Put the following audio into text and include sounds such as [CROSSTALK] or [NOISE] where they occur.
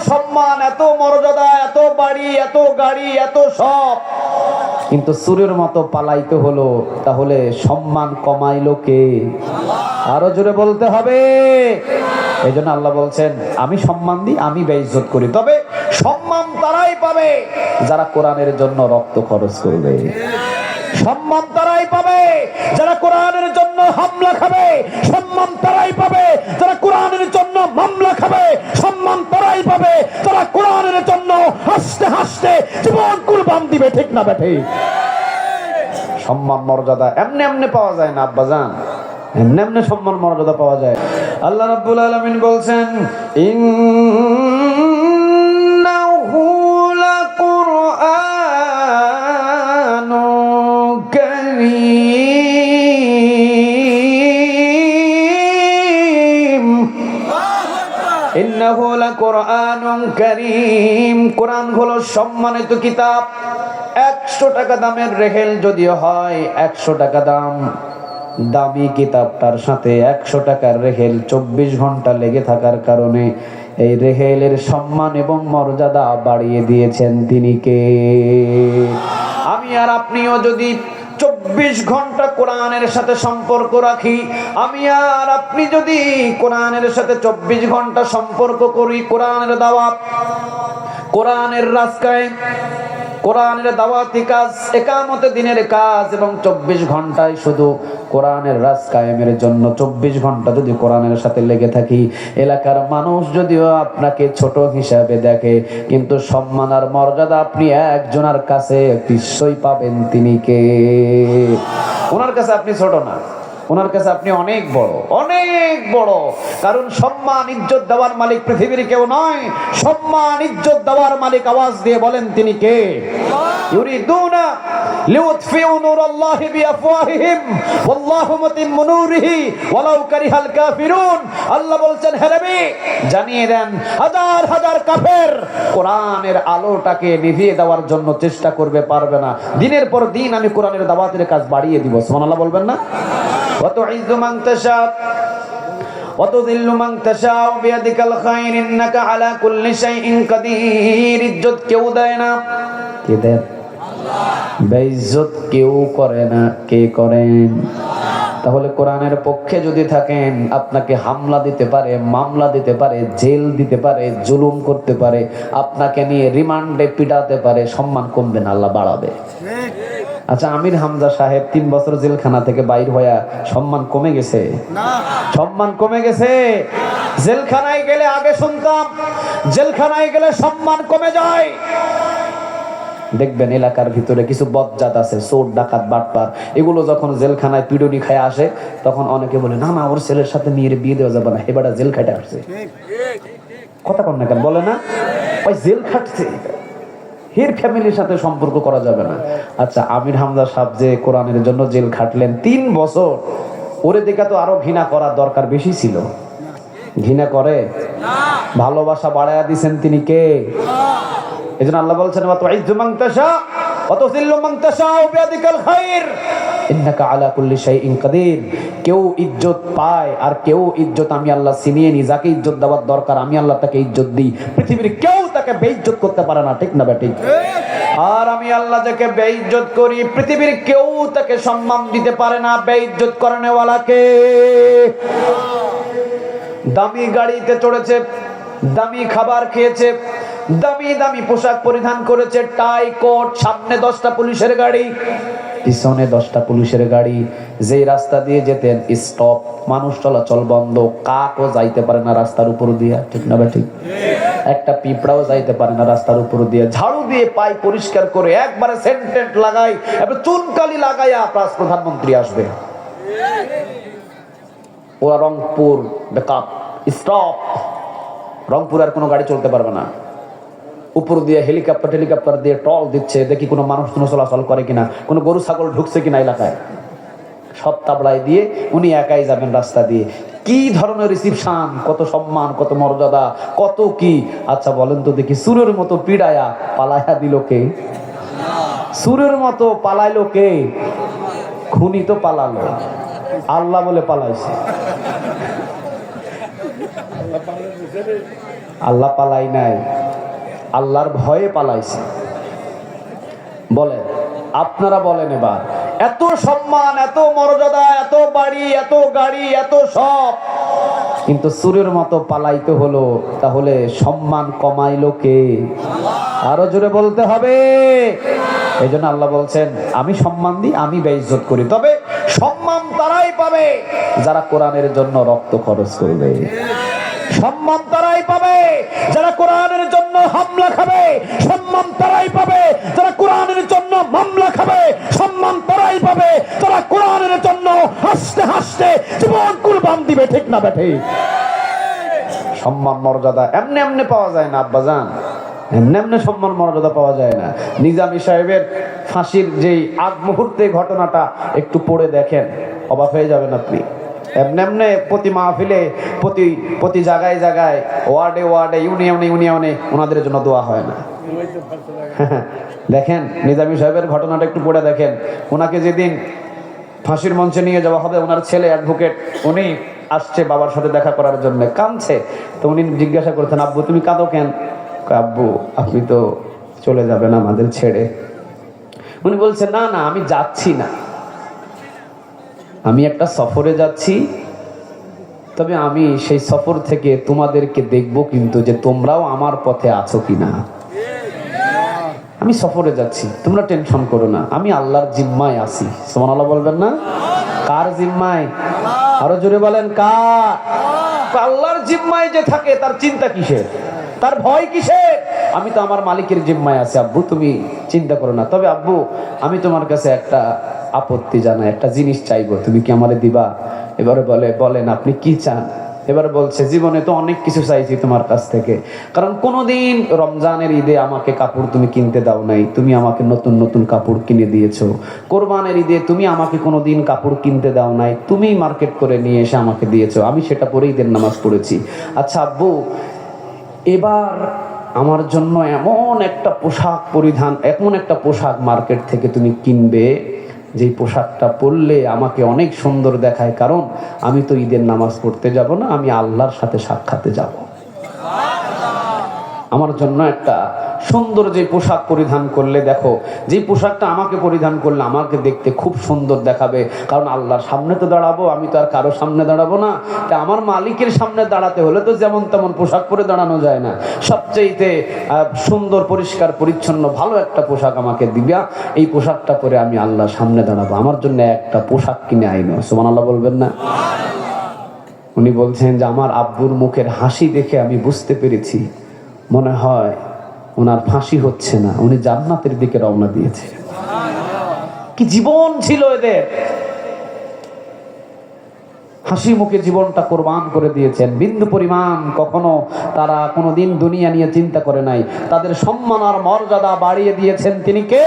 সম্মান, এত মর্যাদা, এত বাড়ি, এত গাড়ি, এত সব। কিন্তু সুরের মতো পালাইতে হলো, তাহলে সম্মান কমাইলো কে? আরও জোরে বলতে হবে। এই জন্য আল্লাহ বলছেন, আমি সম্মান দিই, আমি বেইজ্জত করি। তবে সম্মান তারাই পাবে যারা কোরআনের জন্য রক্ত খরচ করবে। সম্মান তারাই পাবে। যারা কোরআনের জন্য হামলা খাবে, সম্মান তারাই পাবে। যারা কোরআনের জন্য মামলা খাবে, সম্মান তারাই পাবে। যারা কোরআনের জন্য হাসতে হাসতে জীবন কুরবান দিবে, ঠিক না বেঠে সম্মান মর্যাদা এমনি এমনি পাওয়া যায় না আব্বাজান এমনি এমনি সম্মান মর্যাদা পাওয়া যায়। আল্লাহ রাব্বুল আলামিন বলছেন ইন্নাহু ইন্নাহু লাকুরআনুন কারীম। কোরআন হলো সম্মানিত কিতাব। একশো টাকা দামের রেহেল যদিও হয়, একশো টাকা দাম। দামি কিতাবটার সাথে একশো টাকার রেহেল চব্বিশ ঘণ্টা লেগে থাকার কারণে এই রেহেলের সম্মান এবং মর্যাদা বাড়িয়ে দিয়েছেন তিনি কে? আর আপনিও যদি চব্বিশ ঘণ্টা কোরআনের সাথে সম্পর্ক রাখি, আমি আর আপনি যদি কোরআনের সাথে চব্বিশ ঘণ্টা সম্পর্ক করি, কোরআনের দাওয়াত, কোরআনের রাস্তায়, কোরআনের দাওয়াতি কাজ, একামতে দিনের কাজ এবং চব্বিশ ঘন্টায় শুধু কোরআনের রাজ কায়েমের জন্য চব্বিশ ঘণ্টা যদি কোরআনের সাথে লেগে থাকি, এলাকার মানুষ যদিও আপনাকে ছোট হিসাবে দেখে, কিন্তু সম্মান আর মর্যাদা আপনি একজনের কাছে বিশ্বই পাবেন তিনি কে? ওনার কাছে আপনি ছোট না। ওনার কাছে আপনি অনেক বড় অনেক বড়। কারণ সম্মান, ইজ্জত দেওয়ার মালিক পৃথিবীর কেউ নয়। সম্মান, ইজ্জত দেওয়ার মালিক আওয়াজ দিয়ে বলেন, তিনি কে? আল্লাহ বলছেন জানিয়ে দেন, হাজার হাজার কাফের আলোটাকে দেওয়ার জন্য চেষ্টা করবে, পারবে না। দিনের পর দিন আমি কোরআনের দাওয়াতের কাজ বাড়িয়ে দিব। সুবহানাল্লাহ বলবেন না? وتعز من تشاء وتذل من تشاء بيدك الخير انك على كل شيء قدير ইজ্জত কেউ দেয় না কে দেয় বেইজ্জত কেউ করে না কে করেন তাহলে কোরআনের পক্ষে যদি থাকেন আপনাকে হামলা দিতে পারে মামলা দিতে পারে জেল দিতে পারে জুলুম করতে পারে আপনাকে নিয়ে রিমান্ডে পিটাতে পারে সম্মান কমবে না আল্লাহ বাড়াবে আচ্ছা আমির হামজা সাহেব তিন বছর জেলখানা থেকে বাইর হইয়া সম্মান কমে গেছে? সম্মান কমে গেছে? জেলখানায় গেলে আগে শুনতাম জেলখানায় গেলে সম্মান কমে যায়। দেখবেন এলাকার ভিতরে কিছু বদজাত আছে চোর ডাকাত বাটপার। এগুলো যখন জেলখানায় পিডনি খায় আসে তখন অনেকে বলে না না ওর ছেলের সাথে মেয়ের বিয়ে দেওয়া যাবে না এবারে জেল খাইতে আসছে। কথা কন না কেন বলে না? ওই জেল খাটছে। হির ফ্যামিলির সাথে সম্পর্ক করা যাবে না। আচ্ছা আমির হামজা সাহেব যে কোরআনের জন্য জেল খাটলেন তিন বছর, ওরে দেখা তো আরও ঘৃণা করার দরকার বেশি ছিল। ঘৃণা করে? ভালোবাসা বাড়াইয়া দিছেন তিনি কে? এই জন্য আল্লাহ বলছেন আর আমি আল্লাহ ইজ্জত করি, পৃথিবীর কেউ তাকে সম্মান দিতে পারে না, বেইজ্জত করানেওয়ালাকে দামি গাড়িতে চড়েছে, দামি খাবার খেয়েছে দামি দামি পোশাক পরিধান করেছে, টাই কোট, সামনে দশটা পুলিশের গাড়ি, পিছনে দশটা পুলিশের গাড়ি। যেই রাস্তা দিয়ে যেতেন স্টপ মানুষ চলাচল বন্ধ, কাকও যাইতে পারে না রাস্তার উপর দিয়ে, ঠিক না ঠিক? একটা পিঁপড়াও যাইতে পারে না রাস্তার উপর দিয়ে। ঝাড়ু দিয়ে পাই পরিষ্কার করে একবারে সেন্টেন্ট লাগাই, এবার চুনকালি লাগাইয়া আপনার প্রধানমন্ত্রী আসবে। ওরা রংপুর বেকআপ স্টপ রংপুর আর কোনো গাড়ি চলতে পারবে না। উপর দিয়ে হেলিকপ্টার টেলিকপ্টার দিয়ে টল দিচ্ছে। দেখি কোনো মানুষ কোনো চলাচল করে কিনা, কোনো গরু, ছাগল ঢুকছে কিনা এলাকায়। সব তাবলায় দিয়ে উনি একাই যাবেন রাস্তা দিয়ে। কি ধরনের রিসিপশন কত সম্মান, কত মর্যাদা, কত কি? আচ্ছা বলেন তো দেখি, সুরের মতো পিড়ায়া পালায়া দিল কে? সুরের মতো পালাইলো কে? খুনি তো পালালো। আল্লাহ বলে পালাইছে। আল্লাহ পালাই নাই। আল্লাহর ভয়ে পালাইছে। বলেন আপনারা বলেন এবার, এত সম্মান, এত মর্যাদা, এত বাড়ি, এত গাড়ি, এত সব। কিন্তু সুরের মতো পালাইতে হলো, তাহলে সম্মান কমাইলো কে? আরও জোরে বলতে হবে। এই জন্য আল্লাহ বলছেন, আমি সম্মান দিই, আমি বেইজ্জত করি। তবে সম্মান তারাই পাবে যারা কোরআনের জন্য রক্ত খরচ করবে। সম্মান তারাই পাবে। যারা কোরআনের জন্য হামলা খাবে, সম্মান তারাই পাবে। যারা কোরআনের জন্য মামলা খাবে, সম্মান তারাই পাবে। যারা কোরআনের জন্য হাসতে হাসতে জীবন কুরবান দিবে, ঠিক না বেঠে সম্মান মর্যাদা এমনি এমনি পাওয়া যায় না আব্বাজান এমনি এমনি সম্মান মর্যাদা পাওয়া যায় না। নিজামী সাহেবের ফাঁসির যেই আগ মুহূর্তে ঘটনাটা একটু পড়ে দেখেন, অবাক হয়ে যাবেন আপনি। এমনি প্রতি মাহফিলে, প্রতি প্রতি জায়গায় জায়গায়, ওয়ার্ডে ওয়ার্ডে, ইউনিয়নে ইউনিয়নে ওনাদের জন্য দোয়া হয় না। [LAUGHS] দেখেন, নিজামী সাহেবের ঘটনাটা একটু পড়ে দেখেন। ওনাকে যেদিন ফাঁসির মঞ্চে নিয়ে যাওয়া হবে, ওনার ছেলে অ্যাডভোকেট উনি আসছে বাবার সাথে দেখা করার জন্য, কাঁদছে। তো উনি জিজ্ঞাসা করতেন আব্বু, তুমি কাঁদো কেন? আব্বু, আপনি তো চলে যাবেন আমাদের ছেড়ে। উনি বলছে, না না, আমি যাচ্ছি না। আমি একটা সফরে যাচ্ছি, তবে আমি সেই সফর থেকে তোমাদেরকে দেখব কিন্তু যে তোমরাও আমার পথে আছো কিনা। আমি সফরে যাচ্ছি, তোমরা টেনশন করো না, আমি আল্লাহর জিম্মায় আছি। সোমান আল্লাহ বলবেন না? কার জিম্মায়? আরও জোরে বলেন, কার? আল্লাহর জিম্মায় যে থাকে, তার চিন্তা কিসের? তার ভয় কিসের? আমি তো আমার মালিকের জিম্মায় আছি, আব্বু, তুমি চিন্তা করো না। তবে আব্বু, আমি তোমার কাছে একটা আপত্তি জানায়, একটা জিনিস চাইব, তুমি কি আমারে দিবা? এবারে বলে, বলেন, আপনি কি চান? এবার বলছে, জীবনে তো অনেক কিছু চাইছি তোমার কাছ থেকে। কারণ কোনোদিন রমজানের ঈদে আমাকে কাপড় তুমি কিনতে দাও নাই, তুমি আমাকে নতুন নতুন কাপড় কিনে দিয়েছ। কোরবানের ঈদে তুমি আমাকে কোনোদিন কাপড় কিনতে দাও নাই, তুমি মার্কেট করে নিয়ে এসে আমাকে দিয়েছ। আমি সেটা পরে ঈদের নামাজ পড়েছি। আচ্ছা আব্বু, এবার আমার জন্য এমন একটা পোশাক পরিধান, এমন একটা পোশাক মার্কেট থেকে তুমি কিনবে যেই পোশাকটা পরলে আমাকে অনেক সুন্দর দেখায়, কারণ আমি তো ঈদের নামাজ পড়তে যাব না, আমি আল্লাহর সাথে সাক্ষাতে যাব। আমার জন্য একটা সুন্দর যে পোশাক পরিধান করলে দেখো, যে পোশাকটা আমাকে পরিধান করলে আমাকে দেখতে খুব সুন্দর দেখাবে। কারণ আল্লাহর সামনে তো দাঁড়াবো, আমি তো আর কারও সামনে দাঁড়াবো না। তা আমার মালিকের সামনে দাঁড়াতে হলে তো যেমন তেমন পোশাক পরে দাঁড়ানো যায় না। সবচেয়েতে সুন্দর, পরিষ্কার, পরিচ্ছন্ন, ভালো একটা পোশাক আমাকে দিবা। এই পোশাকটা পরে আমি আল্লাহর সামনে দাঁড়াবো। আমার জন্য একটা পোশাক কিনে আইনো। সুমান আল্লাহ বলবেন না? উনি বলছেন যে, আমার আব্বুর মুখের হাসি দেখে আমি বুঝতে পেরেছি। মনে হয় ওনার ফাঁসি হচ্ছে না, উনি জান্নাতের দিকে রওনা দিয়েছে। কি জীবন ছিল এদের? হাসি মুখে জীবনটা কোরবান করে দিয়েছেন। বিন্দু পরিমাণ কখনো তারা কোনো দিন দুনিয়া নিয়ে চিন্তা করে নাই। তাদের সম্মান আর মর্যাদা বাড়িয়ে দিয়েছেন। তিনি কে?